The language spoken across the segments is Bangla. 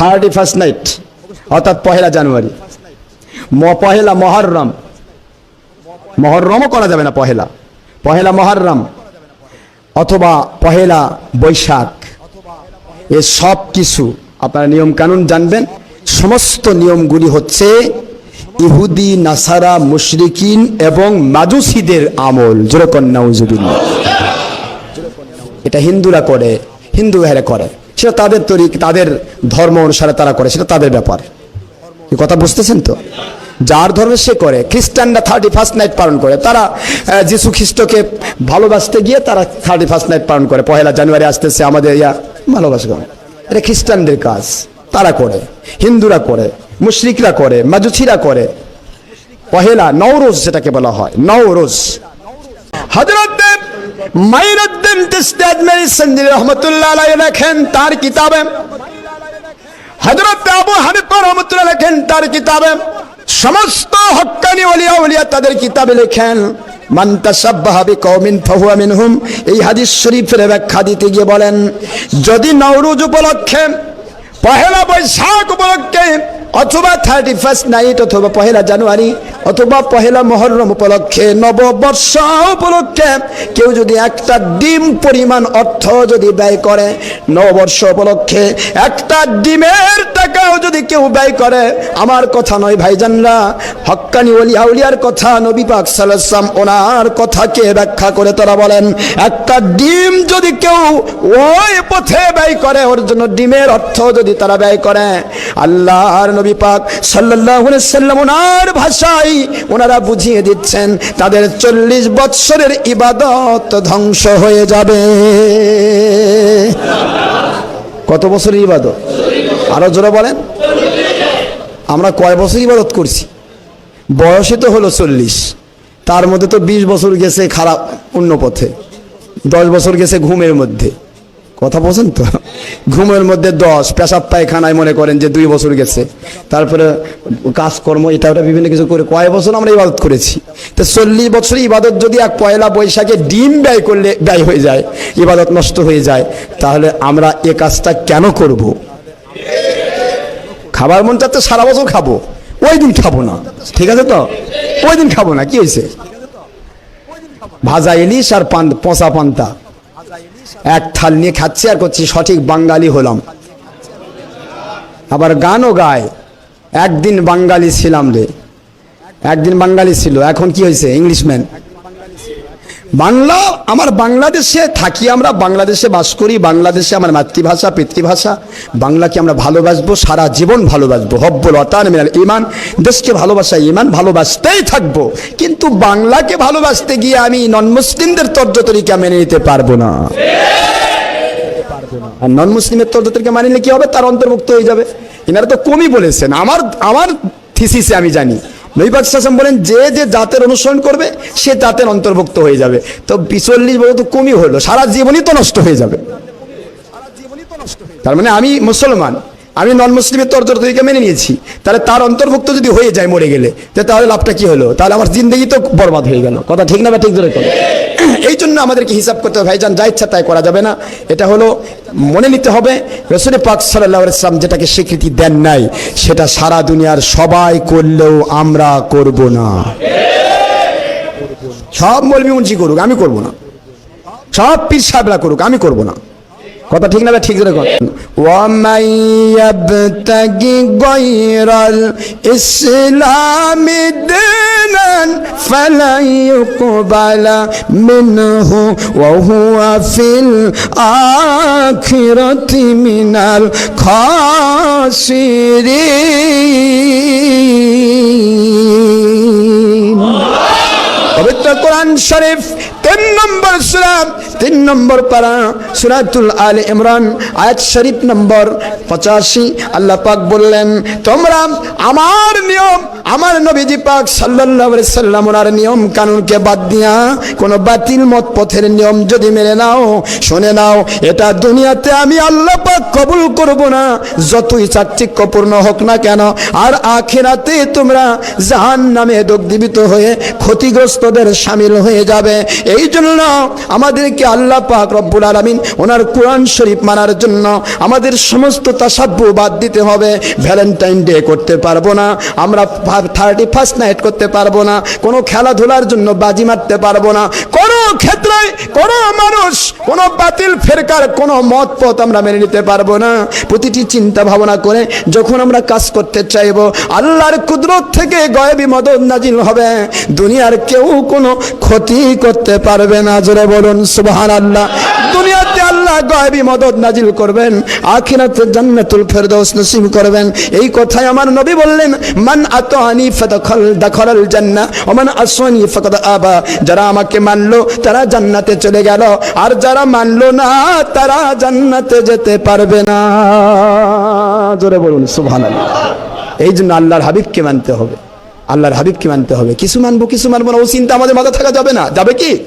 থার্টি ফার্স্ট নাইট, অর্থাৎ পহেলা জানুয়ারি। পহেলা মহরম। মহরমও করা যাবে না পহেলা। পহেলা মহরম অথবা পহেলা বৈশাখ। এ সব কিছু আপনারা নিয়ম কানুন জানবেন। সমস্ত নিয়মগুলি হচ্ছে ইহুদি, নাসারা, মুশরিকিন এবং মাজুসিদের আমল। যেরকম এটা হিন্দুরা করে, হিন্দু ভাইরা করে। সেটা তাদের তৈরি, তাদের ধর্ম অনুসারে তারা করে, সেটা তাদের ব্যাপার। কথা বুঝতেছেন তো? যার ধর্মে সে করে, খ্রিস্টানরা থার্টি ফার্স্ট নাইট পালন করে। তারা যিশু খ্রিস্টকে ভালোবাসতে গিয়ে তারা থার্টি ফার্স্ট নাইট পালন করে। পহেলা জানুয়ারি আসতেছে আমাদের ইয়া ভালোবাসা এটা খ্রিস্টানদের কাজ। তারা করে। হিন্দুরা করে, মুশরিকরা করে, মাজুছিরা করে। পহেলা নওরোজ যেটাকে বলা হয়, নওরোজ। হজরত মাইরুদ্দিন চিশতি আজমেরি সঞ্জী রহমতুল্লাহ লেখেন তার কিতাবে। হজরত আবু হানিফা রহমতুল্লাহ লেখেন তার কিতাবে। সমস্ত হক্কানি ওলিয়া ওলিয়া তাদের কিতাবে লেখেন, মান তাসাব্বাহা বিকওমিন ফাহুয়া মিনহুম এই হাদিস শরীফের ব্যাখ্যা দিতে গিয়ে বলেন, যদি নওরুজ উপলক্ষে, পহেলা বৈশাখ উপলক্ষে, অথবা থার্টি ফার্স্ট নাইট অথবা পহেলা জানুয়ারি অথবা পহেলা মহরম উপলক্ষে নববর্ষ উপলক্ষে কেউ যদি একটা ডিম পরিমাণ অর্থ যদি ব্যয় করে, নববর্ষ উপলক্ষে একটা ডিমের টাকাও যদি কেউ ব্যয় করে, আমার কথা নয় ভাইজানরা, হক্কানি ওলিয়া উলিয়ার কথা নবী পাক সাল্লাম ওনার কথাকে ব্যাখ্যা করে তারা বলেন, একটা ডিম যদি কেউ ওই পথে ব্যয় করে, ওর জন্য ডিমের অর্থ যদি তারা ব্যয় করে, আল্লাহর নবী পাক আলাইহি সাল্লাম ওনার ভাষায় ওনারা বুঝিয়ে দিচ্ছেন, তাদের চল্লিশ বৎসরের ইবাদত ধ্বংস হয়ে যাবে। কত বছরের ইবাদত? আরও জোরে বলেন। আমরা কয় বছর ইবাদত করছি? বয়সে তো হলো চল্লিশ। তার মধ্যে তো বিশ বছর গেছে খারাপ, অন্য পথে। দশ বছর গেছে ঘুমের মধ্যে। কথা বলছেন তো? ঘুমের মধ্যে দশ, পেশাব পায়খানায় মনে করেন যে দুই বছর গেছে। তারপরে কাজকর্ম, এটা ওটা বিভিন্ন কিছু করে কয় বছর আমরা ইবাদত করেছি। তো চল্লিশ বছর ইবাদত যদি এক পয়লা বৈশাখে ডিম ব্যয় করলে ব্যয় হয়ে যায়, ইবাদত নষ্ট হয়ে যায়, তাহলে আমরা এ কাজটা কেন করব? খাবার মন চাচ্ছে সারা বছর খাব, ওই দিন খাব না। ঠিক আছে তো? ওই দিন খাব না, কি হয়েছে? ভাজা ইলিশ আর পান পচা পান্তা। এক থাল নিয়ে খাচ্ছি আর করছি, সঠিক বাঙালি হলাম। আবার গানও গায়। একদিন বাঙালি ছিলাম রে। একদিন বাঙালি ছিল, এখন কি হয়েছে ইংলিশম্যান বাংলা, আমার বাংলাদেশে থাকি আমরা, বাংলাদেশে বাস করি, বাংলাদেশে আমার মাতৃভাষা, পিতৃভাষা। বাংলাকে আমরা ভালোবাসবো, সারা জীবন ভালোবাসবো। হব্বল অতান মিনাল ইমান দেশকে ভালোবাসা ইমান ভালোবাসতেই থাকব। কিন্তু বাংলাকে ভালোবাসতে গিয়ে আমি নন মুসলিমদের তর্জ তরিকা মেনে নিতে পারব না। আর নন মুসলিমের তর্জ তরিকা মানিলে কি হবে? তার অন্তর্ভুক্ত হয়ে যাবে। এনারা তো কমই বলেছেন। আমার আমার থিসিসে আমি জানি। নৈবাক শাসন বলেন যে যে জাতের অনুসরণ করবে সে জাতের অন্তর্ভুক্ত হয়ে যাবে। তো বিচল্লিশ বড় তো কমই হলো সারা জীবনই তো নষ্ট হয়ে যাবে। তার মানে আমি মুসলমান আমি নন মুসলিমের তর্জর তরিকা মেনে নিয়েছি। তাহলে তার অন্তর্ভুক্ত যদি হয়ে যায় মরে গেলে তাহলে লাভটা কি হলো? তাহলে আমার জিন্দগি তো বরবাদ হয়ে গেল। কথা ঠিক না ঠিক ধরে এই জন্য আমাদেরকে হিসাব করতে হবে, ভাইজান, যা ইচ্ছা তাই করা যাবে না। এটা হলো, মনে নিতে হবে, রসুল পাক সাল্লাহ ইসলাম যেটাকে স্বীকৃতি দেন নাই, সেটা সারা দুনিয়ার সবাই করলেও আমরা করব না। সব মলবি মুন্সি করুক, আমি করব না। সব পীর সাহেবরা করুক, আমি করব না। কথা ঠিক না ঠিক মিনাল খাসিরিন। পবিত্র কোরআন শরীফ তিন নম্বর সুরা তিন নম্বর পারা সুরাতুল আল ইমরান, আয়াত শরীফ নম্বর পঁচাশি। আল্লাহ পাক বললেন, তোমরা আমার নিয়ম, আমার নবীজি পাক আলাইহি সাল্লাম ওনার নিয়ম কানুনকে বাদ দিয়া কোন বাতিল মত পথের নিয়ম যদি মেনে নাও, শুনে নাও, এটা দুনিয়াতে আমি আল্লাহ পাক কবুল করব না। যতই চাকচিক্যপূর্ণ হোক না কেন, আর আখেরাতে তোমরা জাহান নামে দগ্ধীভূত হয়ে ক্ষতিগ্রস্তদের সামিল হয়ে যাবে। এই জন্য আমাদেরকে আল্লাহ পাক রব্বুল আলমিন ওনার কোরআন শরীফ মানার জন্য আমাদের সমস্ত তাসাব্বু বাদ দিতে হবে। ভ্যালেন্টাইন ডে করতে পারব না। আমরা থার্টি ফার্স্ট নাইট করতে পারব না। কোনো খেলাধুলার জন্য বাজি মারতে পারব না। কোনো ক্ষেত্রে কোনো মানুষ, কোনো বাতিল ফেরকার কোনো মত পথ আমরা মেনে নিতে পারব না। প্রতিটি চিন্তা ভাবনা করে যখন আমরা কাজ করতে চাইব, আল্লাহর কুদরত থেকে গয়বি মদত নাজিল হবে। দুনিয়ার কেউ কোনো ক্ষতি করতে পারবে না। জোরে বলুন। সুবহান আল্লাহ দুনিয়াতে আল্লাহ গয়বি মদত নাজিল করবেন, আখিরাতে জান্নাতুল ফেরদৌস নসিব করবেন। এই কথাই আমার নবী বললেন, মান আতানি ফাদাখাল, দাখালাল জান্নাহ, ওয়া মান আসওয়ানি ফাকাদ আবা। যারা আমাকে মানলো, তারা জান্নাতে চলে গেল। আর যারা মানলো না, তারা জান্নাতে যেতে পারবে না। জোরে বলুন, সুবহানাল্লাহ। এই জন্য আল্লাহর হাবিবকে মানতে হবে। আল্লাহর হাবিবকে মানতে হবে। কিছু মানবো কিছু মানবো না, ও চিন্তা আমাদের মাথা থাকা যাবে না। যাবে কি?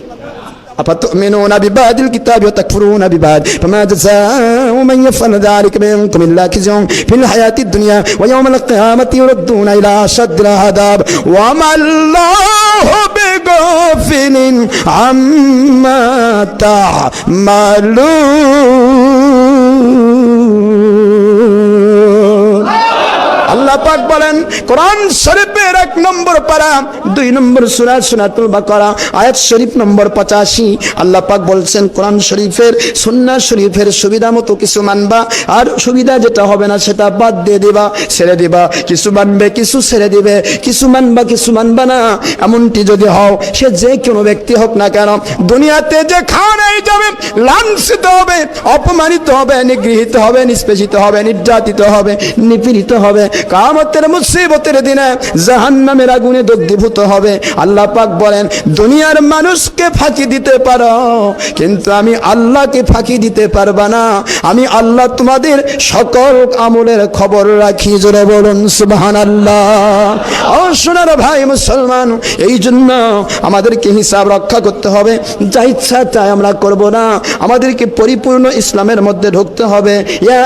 أفتؤمنون ببعض الكتاب وتكفرون ببعض؟ فما جزاء من يفعل ذلك منكم إلا خزي في الحياة الدنيا ويوم القيامة يردون إلى أشد العذاب. وما الله بغافل عما تعملون. الله বলেন কোরআন শরীফের এক নম্বর পারা, দুই নম্বর সুরা সুনাতুল বাকারা, আয়াত শরীফ নম্বর পঁচাশি। আল্লাহ পাক বলছেন, কোরআন শরীফের, সুন্নাহ শরীফের সুবিধা মতো কিছু মানবা, আর সুবিধা যেটা হবে না সেটা বাদ দিয়ে দিবা, ছেড়ে দিবা। কিছু মানবে, কিছু ছেড়ে দিবে, কিছু মানবা কিছু মানবা না। এমনটি যদি হও, সে যে কোনো ব্যক্তি হোক না কেন, দুনিয়াতে যে খাওয়াই যাবে, লাঞ্ছিত হবে, অপমানিত হবে, নিগৃহীত হবে, নিষ্পেষিত হবে, নির্যাতিত হবে, নিপীড়িত হবে, কামতের মুসিবতের দিনে জাহান্নামের আগুনে দগ্ধীভূত হবে। আল্লাহ পাক বলেন, দুনিয়ার মানুষকে ফাঁকি দিতে পারো, কিন্তু আমি আল্লাহকে ফাঁকি দিতে পারবা না। আমি আল্লাহ তোমাদের সকল আমলের খবর রাখি। জোরে বলুন সুবহান সোনার ভাই মুসলমান এই জন্য আমাদেরকে হিসাব রক্ষা করতে হবে। যা ইচ্ছা তাই আমরা করব না। আমাদেরকে পরিপূর্ণ ইসলামের মধ্যে ঢুকতে হবে। ইয়া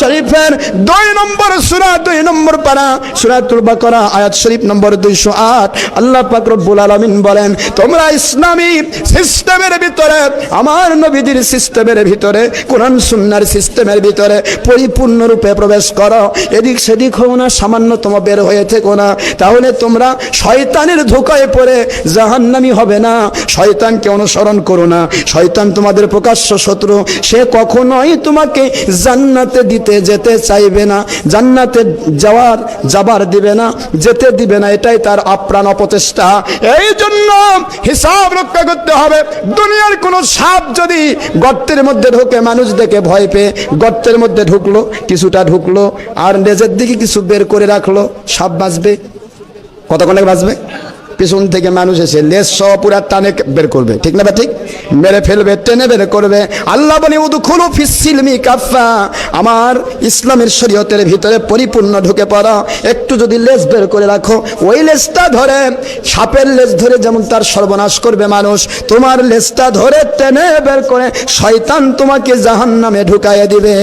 শরীফের দুই নম্বর সুরা, দুই নম্বর পারা, সূরাতুল বাকারা, আয়াত শরীফ নম্বর 208 আল্লাহ পাক রব্বুল আলামিন বলেন, তোমরা ইসলামী সিস্টেমের ভিতরে, আমার নবীদের সিস্টেমের ভিতরে, কোরআন সুন্নার সিস্টেমের ভিতরে পরিপূর্ণরূপে প্রবেশ করো। এদিক সেদিক হও না, সামান্যতম বের হয়ে থেকো না। তাহলে তোমরা শয়তানের ধোকায় পড়ে জাহান্নামি হবে না। শয়তানকে অনুসরণ করো না। শয়তান তোমাদের প্রকাশ্য শত্রু। সে কখনোই তোমাকে জান্নাতে দিতে যেতে চাইবে না, জান্নাতে যাওয়ার যাবার দিবে না, যেতে দিবে না, এটাই তার আপ্রাণ অপচেষ্টা। এই জন্য হিসাব রক্ষা করতে হবে। দুনিয়ার কোনো সাপ যদি গর্তের মধ্যে ঢোকে, মানুষ দেখে ভয় পেয়ে গর্তের মধ্যে ঢুকলো, কিছুটা ঢুকলো, আর লেজের দিকে কিছু বের করে রাখল, সাপ বাঁচবে। কতক্ষণে বাঁচবে? পিছন থেকে মানুষ এসে লেজ সহ পুরা টানে বের করবে। ঠিক না বা ঠিক? মেরে ফেলবে, টেনে বের করবে। আল্লাহ বলে উদু খুলু ফিসিলমি কাফা আমার ইসলামের শরীয়তের ভিতরে পরিপূর্ণ ঢুকে পড়া। একটু যদি লেজ বের করে রাখো, ওই লেজটা ধরে, সাপের লেজ ধরে যেমন তার সর্বনাশ করবে মানুষ, তোমার লেজটা ধরে টেনে বের করে, শয়তান তোমাকে জাহান নামে ঢুকাইয়ে দিবে।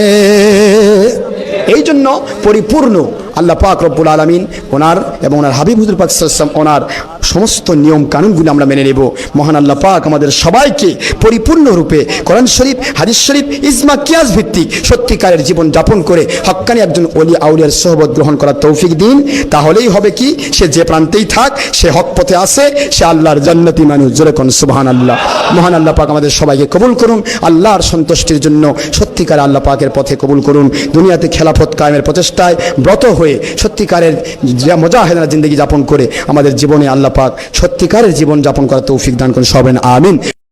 এই জন্য পরিপূর্ণ আল্লাহ পাক রব্বুল আলমিন ওনার এবং ওনার হাবিব হুজুর পাক সাল্লাম ওনার সমস্ত নিয়ম কানুনগুলি আমরা মেনে নেব। মহান আল্লাহ পাক আমাদের সবাইকে পরিপূর্ণ রূপে কোরআন শরীফ, হাদিস শরীফ, ইজমা, কিয়াস ভিত্তিক সত্যিকারের জীবন যাপন করে হক্কানি একজন অলি আউলিয়ার সহবত গ্রহণ করার তৌফিক দিন। তাহলেই হবে কি? সে যে প্রান্তেই থাক, সে হক পথে আসে সে আল্লাহর জান্নাতি মানুষ। যেরকম সুবহান আল্লাহ মহান আল্লাহ পাক আমাদের সবাইকে কবুল করুন। আল্লাহর সন্তুষ্টির জন্য সত্যিকার আল্লাহ পাকের পথে কবুল করুন। দুনিয়াতে খেলাফত কায়েমের প্রচেষ্টায় ব্রত হয়ে সত্যিকারের যে মজাহেদানা জিন্দগি যাপন করে আমাদের জীবনে আল্লাহ পাক সত্যিকারের জীবন যাপন করার তৌফিক দান করুন। সবেন আমিন।